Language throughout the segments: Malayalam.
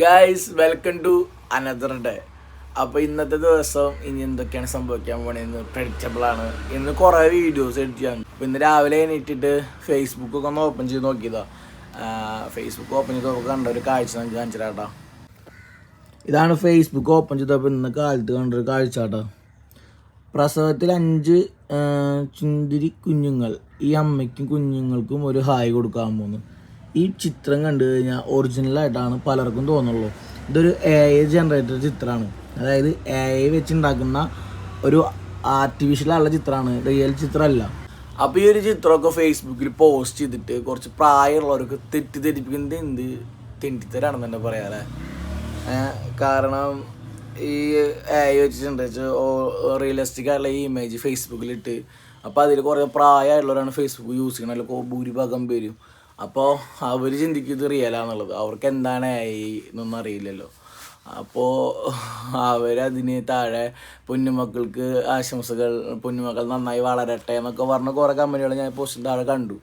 Guys welcome to another day അപ്പോൾ ഇന്നത്തെ ദിവസം ഇനി എന്തൊക്കെയാണ് സംഭവിക്കാൻ പോണേന്ന് പ്രഡിക്റ്റബിൾ ആണ്. ഇന്ന് കുറേ വീഡിയോസ് എഡിറ്റ് ചെയ്യാൻ. അപ്പോൾ ഇന്ന് രാവിലെ എണീറ്റിട്ട് ഫേസ്ബുക്ക് ഒക്കെ ഒന്ന് ഓപ്പൺ ചെയ്ത് നോക്കിയതാ. ഫേസ്ബുക്ക് ഓപ്പൺ ചെയ്ത് നോക്കി കണ്ട ഒരു കാഴ്ച നമുക്ക് കാണിച്ചിട്ടാ ഇതാണ് ഫേസ്ബുക്ക് ഓപ്പൺ ചെയ്തപ്പോൾ ഇന്ന് കാലത്ത് കണ്ടൊരു കാഴ്ച കേട്ടോ പ്രസവത്തിൽ അഞ്ച് ചുന്തിരി കുഞ്ഞുങ്ങൾ ഈ അമ്മയ്ക്കും കുഞ്ഞുങ്ങൾക്കും ഒരു ഹായ് കൊടുക്കാൻ പോകുന്നു ഈ ചിത്രം കണ്ടു കഴിഞ്ഞാൽ ഒറിജിനലായിട്ടാണ് പലർക്കും തോന്നുള്ളൂ. ഇതൊരു എ ഐ ജനറേറ്റഡ് ചിത്രമാണ്. അതായത് എ ഐ വെച്ചുണ്ടാക്കുന്ന ഒരു ആർട്ടിഫിഷ്യൽ ഉള്ള ചിത്രമാണ്. റിയൽ ചിത്രമല്ല. അപ്പോൾ ഈ ഒരു ചിത്രമൊക്കെ ഫേസ്ബുക്കിൽ പോസ്റ്റ് ചെയ്തിട്ട് കുറച്ച് പ്രായമുള്ളവർക്ക് തെറ്റിദ്ധരിപ്പിക്കുന്നത് എന്ത്? തെണ്ടിത്തരാണെന്ന് തന്നെ പറയാം കാരണം ഈ എ ഐ വെച്ചിട്ടുണ്ട് റിയലിസ്റ്റിക് ആയിട്ടുള്ള ഈ ഇമേജ് ഫേസ്ബുക്കിലിട്ട് അപ്പോൾ അതിൽ കുറേ പ്രായമായിട്ടുള്ളവരാണ് ഫേസ്ബുക്ക് യൂസ് ചെയ്യുന്നത്. അല്ലെങ്കിൽ ഭൂരിഭാഗം പേരും. അപ്പോൾ അവർ ചിന്തിക്കും ഇത് അവർക്ക് എന്താണ് ഈ എന്നൊന്നും അറിയില്ലല്ലോ. അപ്പോൾ അവരതിന് താഴെ പൊന്നുമക്കൾക്ക് ആശംസകൾ പൊന്നുമക്കൾ നന്നായി വളരട്ടെ എന്നൊക്കെ പറഞ്ഞ കുറേ കമ്പനികൾ ഞാൻ പോസ്റ്റിന്റെ താഴെ കണ്ടു.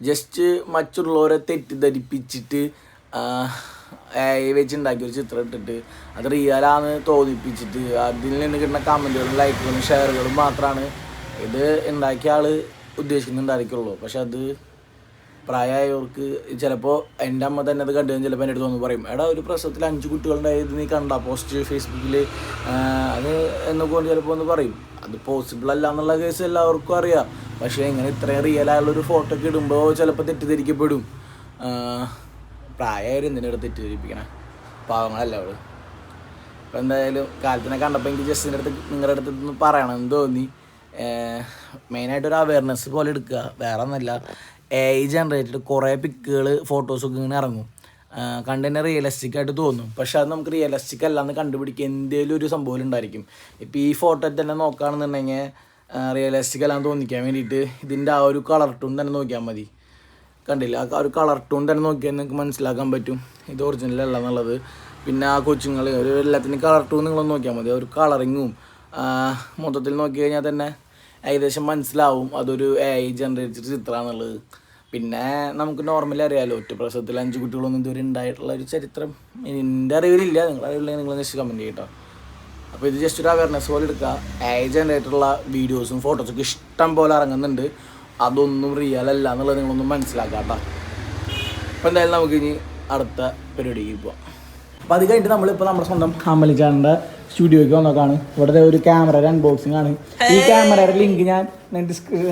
ജസ്റ്റ് മറ്റുള്ളവരെ തെറ്റിദ്ധരിപ്പിച്ചിട്ട് വെച്ചുണ്ടാക്കിയ ഒരു ചിത്രം ഇട്ടിട്ട് അത് റിയലാന്ന് തോന്നിപ്പിച്ചിട്ട് അതിൽ നിന്ന് കിട്ടുന്ന കമന്റുകളും ലൈക്കുകളും ഷെയറുകളും മാത്രമാണ് ഇത് ഉണ്ടാക്കിയ ആൾ ഉദ്ദേശിക്കുന്നുണ്ടായിരിക്കുള്ളൂ. പക്ഷെ അത് പ്രായമായവർക്ക് ചിലപ്പോൾ എന്റെ അമ്മ തന്നെ അത് കണ്ടു ചിലപ്പോൾ എന്റെ അടുത്ത് വന്ന് പറയും എടാ ഒരു പ്രസവത്തിൽ അഞ്ച് കുട്ടികളുണ്ടായത് നീ കണ്ട പോസ്റ്റ് ഫേസ്ബുക്കിൽ അത് എന്നൊക്കെ കൊണ്ട് ചിലപ്പോൾ ഒന്ന് പറയും. അത് പോസിബിൾ അല്ല എന്നുള്ള കേസ് എല്ലാവർക്കും അറിയാം. പക്ഷേ ഇങ്ങനെ ഇത്രയും റിയൽ ആയുള്ള ഒരു ഫോട്ടോ ഒക്കെ ഇടുമ്പോൾ ചിലപ്പോൾ തെറ്റിദ്ധരിക്കപ്പെടും. പ്രായമായാലും എന്തിനാണ് തെറ്റിദ്ധരിപ്പിക്കണേ? പാവങ്ങളല്ല അവൾ. അപ്പോൾ എന്തായാലും കാലത്തിനെ കണ്ടപ്പോൾ എനിക്ക് ജസ്റ്റിന്റെ അടുത്ത് നിങ്ങളുടെ അടുത്ത് ഒന്ന് പറയണം. എന്ന് തോന്നി മെയിനായിട്ടൊരു അവയർനെസ് പോലെ എടുക്കുക. വേറെ ഒന്നല്ല എ ഐ ജനറേറ്റഡ് കുറേ പിക്കുകൾ ഫോട്ടോസൊക്കെ ഇങ്ങനെ ഇറങ്ങും. കണ്ടു തന്നെ റിയലിസ്റ്റിക് ആയിട്ട് തോന്നും. പക്ഷെ അത് നമുക്ക് റിയലിസ്റ്റിക് അല്ലാന്ന് കണ്ടുപിടിക്കുക എന്തെങ്കിലും ഒരു സംഭവം ഉണ്ടായിരിക്കും. ഇപ്പോൾ ഈ ഫോട്ടോ തന്നെ നോക്കുകയാണെന്നുണ്ടെങ്കിൽ റിയലിസ്റ്റിക് അല്ലാന്ന് തോന്നിക്കാൻ വേണ്ടിയിട്ട് ഇതിന്റെ ആ ഒരു കളർ ടൂൺ തന്നെ നോക്കിയാൽ മതി. കണ്ടില്ല? ആ ഒരു കളർ ടൂൺ തന്നെ നോക്കിയാൽ നിങ്ങൾക്ക് മനസ്സിലാക്കാൻ പറ്റും. ഇത് ഒറിജിനൽ അല്ല എന്നുള്ളത്. പിന്നെ ആ കൊച്ചുങ്ങൾ ഒരു എല്ലാത്തിനും കളർ ടൂൺ നിങ്ങളൊന്ന് നോക്കിയാൽ മതി. ഒരു കളറിങ്ങും മൊത്തത്തിൽ നോക്കി കഴിഞ്ഞാൽ തന്നെ ഏകദേശം മനസ്സിലാവും. അതൊരു എ ഐ ജനറേറ്റഡ് ചിത്രമാണെന്നുള്ളത്. പിന്നെ നമുക്ക് നോർമലി അറിയാമല്ലോ ഒറ്റ പ്രസവത്തിൽ അഞ്ച് കുട്ടികളൊന്നും ഇതുവരെ ഉണ്ടായിട്ടുള്ള ഒരു ചരിത്രം എന്റെ അറിവിലില്ല. നിങ്ങൾ അറിവില്ലെങ്കിൽ നിങ്ങൾ ജസ്റ്റ് കമന്റ് ചെയ്യട്ടോ അപ്പോൾ ഇത് ജസ്റ്റ് ഒരു അവയർനെസ് പോലെ എടുക്കുക ഏജന്റ് ആയിട്ടുള്ള വീഡിയോസും ഫോട്ടോസൊക്കെ ഇഷ്ടം പോലെ ഇറങ്ങുന്നുണ്ട്. അതൊന്നും റിയൽ അല്ല എന്നുള്ളത് നിങ്ങളൊന്നും മനസ്സിലാക്കാം കേട്ടോ അപ്പോൾ എന്തായാലും നമുക്ക് ഇനി അടുത്ത പരിപാടിക്ക് പോവാം. അപ്പോൾ അത് കഴിഞ്ഞിട്ട് നമ്മളിപ്പോൾ നമ്മുടെ സ്വന്തം അമലിച്ചാറിന്റെ സ്റ്റുഡിയോയ്ക്ക് വന്നോക്കാണ് ഇവിടുത്തെ ഒരു ക്യാമറയുടെ അൺബോക്സിംഗ് ആണ്. ഈ ക്യാമറയുടെ ലിങ്ക് ഞാൻ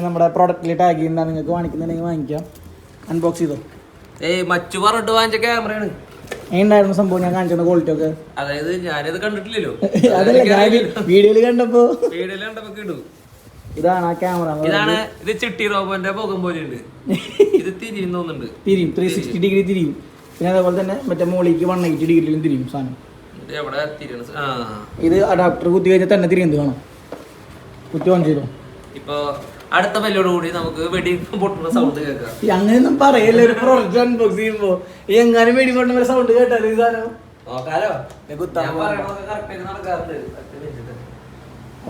നമ്മുടെ പ്രോഡക്റ്റിൽ ടാഗ് ചെയ്യുന്ന നിങ്ങൾക്ക് വാങ്ങിക്കുന്നുണ്ടെങ്കിൽ വാങ്ങിക്കാം. അൺബോക്സ് ചെയ്തോ? ഏയ് മച്ചു പറഞ്ഞിട്ട് വാങ്ങിച്ച ക്യാമറയാണ് എങ്ങനെയുണ്ടായിരുന്നു സംഭവം? ഞാൻ കാണിച്ചിരുന്ന ക്വാളിറ്റി ഒക്കെ. അതായത് ഞാനിത് കണ്ടിട്ടില്ലല്ലോ. അതല്ല ഞാൻ വീഡിയോയിൽ കണ്ടപ്പോൾ വീഡിയോയിൽ കണ്ടപ്പോ. കിടു ഇതാണ് ആ ക്യാമറ ഇതാണ് ഇത് ചിട്ടി റോബോന്റെ പോകും പോലെ ഉണ്ട് ഇത് തിരിയും തോന്നുന്നുണ്ട്. തിരിയും ത്രീ സിക്സ്റ്റി ഡിഗ്രി തിരിയും. പിന്നെ അതേപോലെ തന്നെ മറ്റേ മോളിക്ക് വൺ എയ്റ്റി ഡിഗ്രിയിലും തിരിയും സാധനം. ഇത് അഡാപ്റ്റർ കുത്തി കഴിഞ്ഞാൽ തന്നെ തിരിയുന്നത് കാണാം. കുത്തി ഓൺ ചെയ്തോ. ഇപ്പൊ അടുത്ത പല്ലോട് കൂടി നമുക്ക് വെടി പൊട്ടുന്ന സൗണ്ട് കേൾക്കാം. അങ്ങനെയൊന്നും പറയല്ലേ ഒരു പ്രൊഡക്റ്റ് അൺബോക്സ് ചെയ്യുമ്പോ. എങ്ങനെ വെടി പൊട്ടുന്ന സൗണ്ട് കേട്ടാലോ ഈ സാധനം. നോക്കാലോ.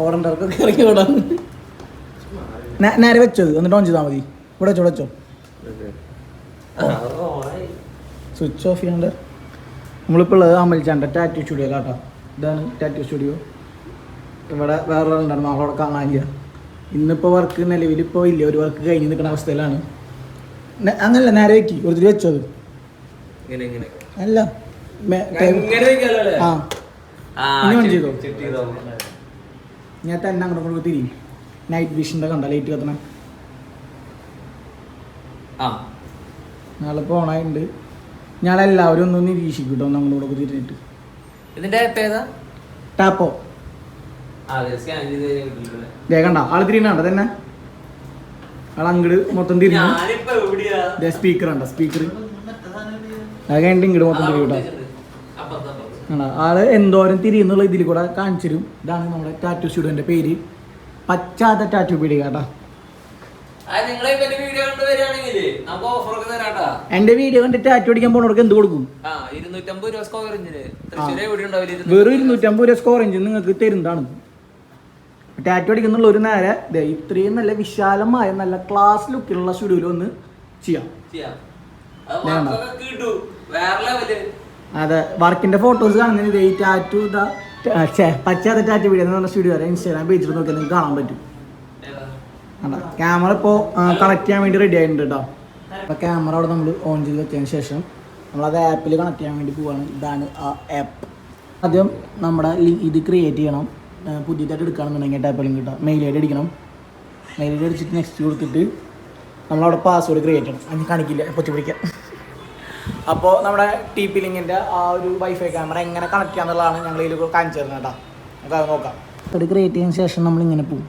ഓടണ്ടവർക്കൊക്കെ ഇറങ്ങി വിടാം നേരെ വെച്ചത് എന്നിട്ട് ഓൺ ചെയ്താൽ മതി. ഇവിടെ വെച്ചോ വെച്ചോ. സ്വിച്ച് ഓഫ് ചെയ്യാണ്ട്? നമ്മളിപ്പോൾ ഉള്ളത് അമൽച്ചാണ്ട ടാറ്റു സ്റ്റുഡിയോ കേട്ടോ. ഇതാണ് ടാറ്റു സ്റ്റുഡിയോ ഇവിടെ വേറെ ഉണ്ടായിരുന്നു കാണാൻ കാണാനില്ല ഇന്നിപ്പോൾ വർക്ക് നിലവിൽ ഇപ്പോൾ ഇല്ല ഒരു വർക്ക് കഴിഞ്ഞ് നിൽക്കുന്ന അവസ്ഥയിലാണ്. അങ്ങനല്ല നേരെ വെക്കി ഒരു വെച്ചത്. അല്ല? ആ. ചെയ്തോ? ഞാൻ തന്നെ അങ്ങോട്ട് കൊണ്ട് തിരി നൈറ്റ് വിഷന്റെ കണ്ട ലൈറ്റ് കത്തണേ. ആ. നാളെ പോണായിട്ടുണ്ട് ഞങ്ങളെല്ലാവരും ഒന്ന് നിരീക്ഷിക്കും കേട്ടോ നമ്മളോട് കുതിരിട്ട് ഇതിന്റെ ആപ്പ് ഏതാ? ടാപ്പോ കണ്ട ആൾ തിരിയണ്ട തന്നെ ആൾ അങ്ങോട്ട് മൊത്തം തിരിഞ്ഞു. സ്പീക്കർ ഉണ്ടോ സ്പീക്കർ അത് കഴിഞ്ഞിട്ട് ഇങ്ങോട്ട് മൊത്തം തിരിയും കേട്ടോ അപ്പുറത്ത് അപ്പുറത്ത്. കണ്ടാ? ആൾ എന്തോരം തിരിയെന്നുള്ള ഇതിൽ കൂടെ കാണിച്ചു തരും ഇതാണ് നമ്മുടെ ടാറ്റു സ്റ്റുഡിയോന്റെ പേര്. പച്ചാത്ത ടാറ്റു പീടിക കേട്ടോ. എന്റെ വീഡിയോ കണ്ടിട്ട് ടാറ്റു അടിക്കാൻ പോണവർക്ക് എന്ത് കൊടുക്കും? വെറും ഇരുന്നൂറ്റമ്പത് രൂപ സ്കോർ എഞ്ചിന് നിങ്ങൾക്ക് തരുന്നതാണ്. ടാറ്റു അടിക്കുന്നുള്ള ഒരു നേരെ ഇത്രയും നല്ല വിശാലമായ നല്ല ക്ലാസ് ലുക്കിലുള്ള സ്റ്റുഡിയോയിൽ ഒന്ന് ചെയ്യാം. ചെയ്യാം. അത് വർക്കിന്റെ ഫോട്ടോസ് കാണുന്നതിന് ടാറ്റു പച്ചാതെ ടാറ്റു വീഡിയോ എന്ന് പറഞ്ഞ സ്റ്റുഡിയോ ഇൻസ്റ്റാഗ്രാം പേജിൽ നോക്കിയാൽ നിങ്ങൾക്ക് കാണാൻ പറ്റും. ക്യാമറ ഇപ്പോൾ കണക്ട് ചെയ്യാൻ വേണ്ടി റെഡി ആയിട്ടുണ്ട് കേട്ടോ അപ്പോൾ ക്യാമറ അവിടെ നമ്മൾ ഓൺ ചെയ്ത് വെച്ചതിന് ശേഷം നമ്മളത് ആപ്പിൽ കണക്ട് ചെയ്യാൻ വേണ്ടി പോവാണ്. ഇതാണ് ആ ആപ്പ് ആദ്യം നമ്മുടെ ഇത് ക്രിയേറ്റ് ചെയ്യണം. പുതിയതായിട്ട് എടുക്കുകയാണെന്നുണ്ടെങ്കിൽ ടാപ്പ് ലിങ്ക് കിട്ടാം മെയിൽ ഐ അടിക്കണം. മെയിൽ ഐ അടിച്ചിട്ട് നെക്സ്റ്റ് കൊടുത്തിട്ട് നമ്മളവിടെ പാസ്വേഡ് ക്രിയേറ്റ് ചെയ്യണം. അത് കാണിക്കില്ല. പൊത്തി പിടിക്കാം അപ്പോൾ നമ്മുടെ ടി പി ലിങ്കിന്റെ ആ ഒരു വൈഫൈ ക്യാമറ എങ്ങനെ കണക്ട് ചെയ്യാന്നുള്ളതാണ് ഞങ്ങൾ ഇതിൽ കാണിച്ചു തരുന്നത് കേട്ടോ നമുക്ക് അത് നോക്കാം. അത് ക്രിയേറ്റ് ചെയ്തതിന് ശേഷം നമ്മൾ ഇങ്ങനെ പോകും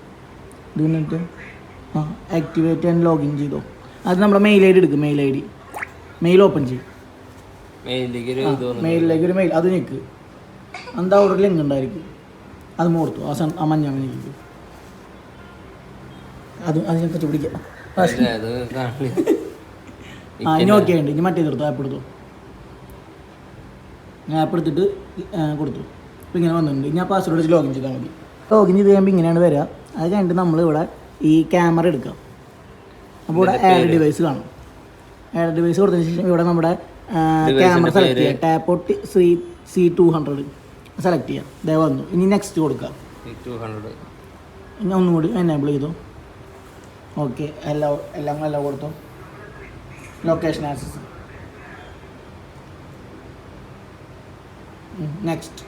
ഇത് ആ ആക്ടിവേറ്റ് ആൻഡ് ലോഗിൻ ചെയ്തോ. അത് നമ്മുടെ മെയിൽ ഐ ഡി എടുക്കും mail I D mail open ചെയ്യും. മെയിലിലേക്ക് ഒരു മെയിൽ അത് ഞെക്ക്. എന്താ ഓർഡർ ലിങ്ക് ഉണ്ടായിരിക്കും? അത് മോർത്തു ആ സൺ ആ മഞ്ഞ മഞ്ഞ അത് അത് ഞാൻ കുറച്ച് പിടിക്കാം. ആ ഇനി ഓക്കെ ഉണ്ട്. ഇനി മറ്റേ എടുത്തു ആപ്പ് എടുത്തു. ഞാൻ ആപ്പ് എടുത്തിട്ട് കൊടുത്തു. ഇപ്പം ഇങ്ങനെ വന്നിട്ടുണ്ട്. ആ പാസ്വേഡ് വെച്ച് ലോഗിൻ ചെയ്താൽ മതി. ലോഗിൻ ചെയ്ത് കഴിയുമ്പോൾ ഇങ്ങനെയാണ് വരിക അത് കഴിഞ്ഞിട്ട് നമ്മൾ ഇവിടെ ഈ ക്യാമറ എടുക്കാം. അപ്പോൾ ഇവിടെ ആഡ് ഡിവൈസ് കാണും. ആഡ് ഡിവൈസ് കൊടുത്തതിന് ശേഷം ഇവിടെ നമ്മുടെ ക്യാമറ സെലക്ട് ചെയ്യുക ഒട്ടി C C two hundred select ചെയ്യാം. ദേ വന്നു. ഇനി നെക്സ്റ്റ് കൊടുക്കാം. ഈ 200. ഇനി ഒന്നും കൂടി എനേബിൾ ചെയ്തു. ഓക്കെ എല്ലാം എല്ലാം എല്ലാം കൊടുത്തു. ലൊക്കേഷൻ ആക്സസ് നെക്സ്റ്റ്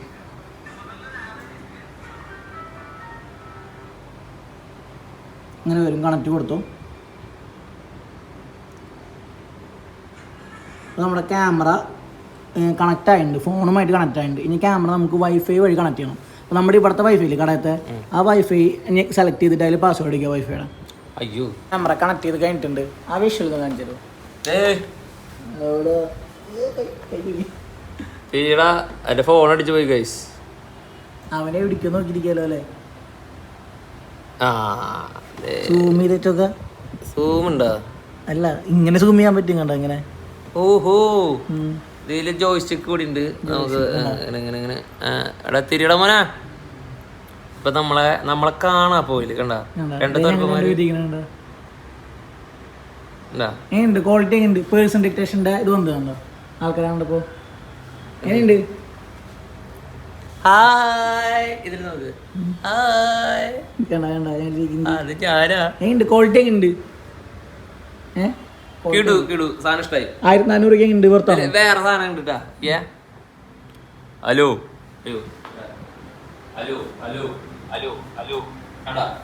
ഇങ്ങനെ വരും കണക്റ്റ് കൊടുത്തു. നമ്മുടെ ക്യാമറ കണക്റ്റ് ആയിട്ടുണ്ട് ഫോണുമായിട്ട് കണക്റ്റ് ആയിട്ടുണ്ട്. ഇനി ക്യാമറ നമുക്ക് വൈഫൈ വഴി കണക്ട് ചെയ്യണം. അപ്പോൾ നമ്മുടെ ഇവിടുത്തെ വൈഫൈ ഇല്ലേ കടയത്തെ? ആ വൈഫൈ ഇനി സെലക്ട് ചെയ്തിട്ട് അതിൽ പാസ്വേഡ് അടിക്കുക വൈഫൈയുടെ അയ്യോ. ക്യാമറ കണക്ട് ചെയ്ത് കഴിഞ്ഞിട്ടുണ്ട്. ആ വിഷ്വൽ കാണിച്ചു തരുമോ? ഏയ്, അവിടെ ഈടാ ഫോൺ അടിച്ചു പോയി ഗൈസ് അവനെ പിടിക്കാൻ നോക്കിയിരിക്കാലോ അല്ലേ? സൂം ചെയ്തിട്ടൊക്കെ? സൂം ഉണ്ടോ? അല്ല ഇങ്ങനെ സൂം ചെയ്യാൻ പറ്റും കണ്ടോ ഇങ്ങനെ? ഓഹോ. ഇതിൽ ജോയിസ്റ്റിക് കൂടി ഉണ്ട്. നമുക്ക് ഇങ്ങനെ ഇങ്ങനെ ഇങ്ങനെ. എടാ തിരിയട മോനെ. ഇപ്പൊ നമ്മളെ നമ്മളെ കാണാ പോയിൽ കണ്ട? രണ്ട് തുറക്കുമാര്. ഉണ്ടാ ക്വാളിറ്റി ഉണ്ട്. പേഴ്സൺ ഡിറ്റക്ഷന്റെ ഇത് വന്നു കണ്ടോ? ആൾക്കാരെ കണ്ടപ്പോ. എങ്ങനെയുണ്ട് ഹായ്. ഇതിൽ നോക്ക്. ഹായ്. കണ്ട കണ്ട ഞാൻ ഇരിക്കുന്നത്. അത് ഞാനാ എങ്ങനെയുണ്ട് ക്വാളിറ്റി ഉണ്ട്. ഏഹ് കിടു കിടു. സാധനം ഇഷ്ടായി. ആയിരത്തി നാനൂറ് എങ്ങനെയുണ്ട് പുറത്താണ് വേറെ സാധനം ഉണ്ട്. ഏ? Hello. Hello. Hello hello hello hello. കണ്ടാ?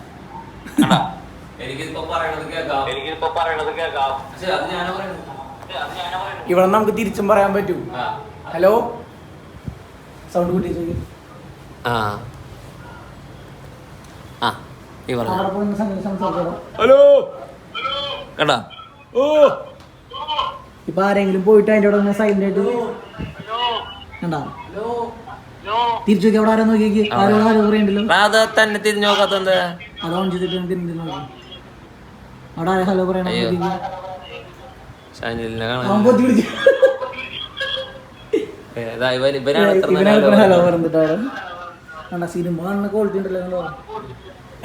കണ്ടാ? എനിക്കിപ്പോ പറയണത് കേൾക്കാം. എനിക്കിപ്പോ പറയണത് കേൾക്കാം. പക്ഷെ അത് ഞാനാ ഇവിടെ നമുക്ക് തിരിച്ചും പറയാൻ പറ്റൂ. ഹലോ? സൗണ്ട് കൂട്ടി ആ. ആ നീ പറഞ്ഞു. ഹലോ? കേട്ടാ ഓ. ഇപ്പൊ ആരെങ്കിലും പോയിട്ട് അതിന്റെ അവിടെ സൈലന്റ് ആയിട്ട് കണ്ടാ? തിരിച്ചു നോക്കി അവിടെ ആരോ നോക്കി ആരോ ആരോ പറയണ്ടല്ലോ. അത് തന്നെ തിരിഞ്ഞു നോക്കാത്ത അത് ഓൺ ചെയ്തിട്ട് തിരിഞ്ഞു നോക്കി. അവിടെ ആരോ ഹലോ പറയണ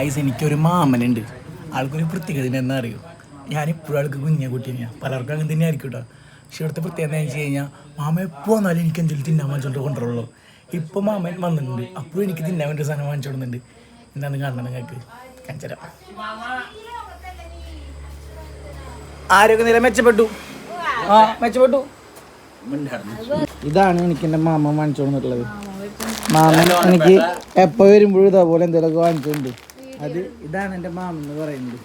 ഐസ് എനിക്കൊരു മാമനുണ്ട്. ആൾക്കൊരു പ്രത്യേകത എന്താ അറിയോ? ഞാനിപ്പോഴും ആൾക്ക് കുഞ്ഞ കുട്ടി പലർക്കും അങ്ങനെ തന്നെ ആയിരിക്കും കേട്ടോ പക്ഷെ ഇവിടുത്തെ പ്രത്യേകത എന്താ വെച്ച് കഴിഞ്ഞാൽ മാമ എപ്പോൾ വന്നാലും എനിക്ക് എന്തെങ്കിലും തിന്നാൻ വാങ്ങിച്ചോണ്ട് കൊണ്ടുള്ളൂ ഇപ്പോൾ മാമൻ വന്നിട്ടുണ്ട്. അപ്പോഴും എനിക്ക് തിന്നാൻ വേണ്ടി സാധനം വാങ്ങിച്ചോടുന്നുണ്ട് എന്താണ് കാണണം നിങ്ങൾക്ക്? കഞ്ചര ആരോഗ്യനില മെച്ചപ്പെട്ടു? ആ മെച്ചപ്പെട്ടു. ഇതാണ് എനിക്ക് എന്റെ മാമ വാങ്ങിച്ചു മാമൻ എനിക്ക് എപ്പോ വരുമ്പോഴും ഇതേപോലെ എന്തെങ്കിലുമൊക്കെ വാങ്ങിച്ചിട്ടുണ്ട്. അത് ഇതാണ് എന്റെ മാമൻ എന്ന് പറയുന്നത്.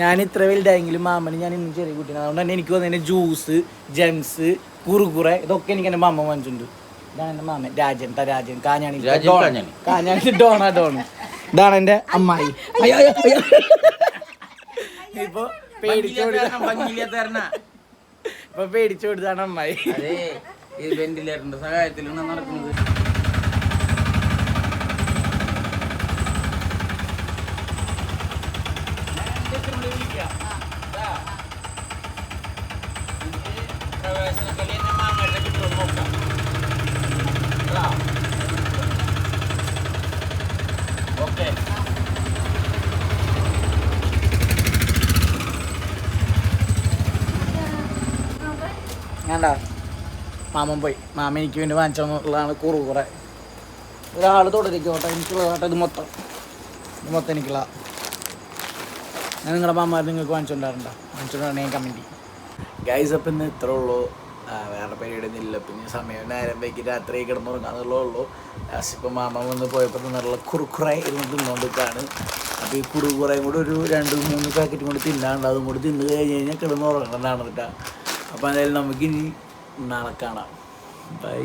ഞാൻ? ഇത്ര വലുതായെങ്കിലും മാമന് ഞാൻ ഇന്നും ചെറിയ കുട്ടിയാണ് അതുകൊണ്ട് തന്നെ എനിക്ക് വന്നതിന് ജ്യൂസ് ജംസ് കുറുകുറെ ഇതൊക്കെ എനിക്ക് എന്റെ മാമ വാങ്ങിച്ചിട്ടുണ്ട്. ഇതാണ് എന്റെ മാമൻ. രാജൻ ത രാജൻ. കാഞ്ഞാണി. കാഞ്ഞാണി. ഡോണ ഇതാണ് എന്റെ അമ്മായി. അയ്യോ പേടിച്ചോടി അയ്യോ. ഇപ്പൊ ഇപ്പൊ പേടിച്ചു കൊടുത്താണ് അമ്മായി. അതെ ഈ വെന്റിലേറ്ററിന്റെ സഹായത്തിലാണ് നടക്കുന്നത്. വേണ്ട മാമൻ പോയി. മാമ എനിക്ക് വേണ്ടി വാങ്ങിച്ചതാണ് കുറു കുറെ. ഒരാൾ തുടരിക്കോട്ടെ എനിക്കുള്ളതാട്ടെ ഇത് മൊത്തം. ഇത് മൊത്തം എനിക്കുള്ള ഞാൻ നിങ്ങളുടെ മാമാർ നിങ്ങൾക്ക് വാങ്ങിച്ചിട്ടുണ്ടാകണ്ട വാങ്ങിച്ചോണ്ടാണ് ഞാൻ കമന്റ് ഗൈസ് അപ്പം ഇന്ന് ഇത്ര ഉള്ളൂ. വേറെ ഇല്ല. പിന്നെ സമയം നേരം വൈകി രാത്രി കിടന്നുറങ്ങാന്നുള്ളേ ഉള്ളൂ. ലാസ്റ്റ് ഇപ്പം മാമ വന്ന് പോയപ്പോൾ നല്ല കുറുക്കുറ ഇരുന്ന് തിന്നുകൊണ്ടിരിക്കുകയാണ് അപ്പോൾ ഈ കുറുക്കുറയും കൂടെ ഒരു രണ്ട് മൂന്ന് പാക്കറ്റും കൂടി തിന്നാണ്ട് അതും കൂടി തിന്ന് കഴിഞ്ഞ് കഴിഞ്ഞാൽ കിടന്നുറങ്ങേണ്ടതാണ് കേട്ടോ. അപ്പോൾ എന്തായാലും നമുക്കിനി നാളെ കാണാം. ബൈ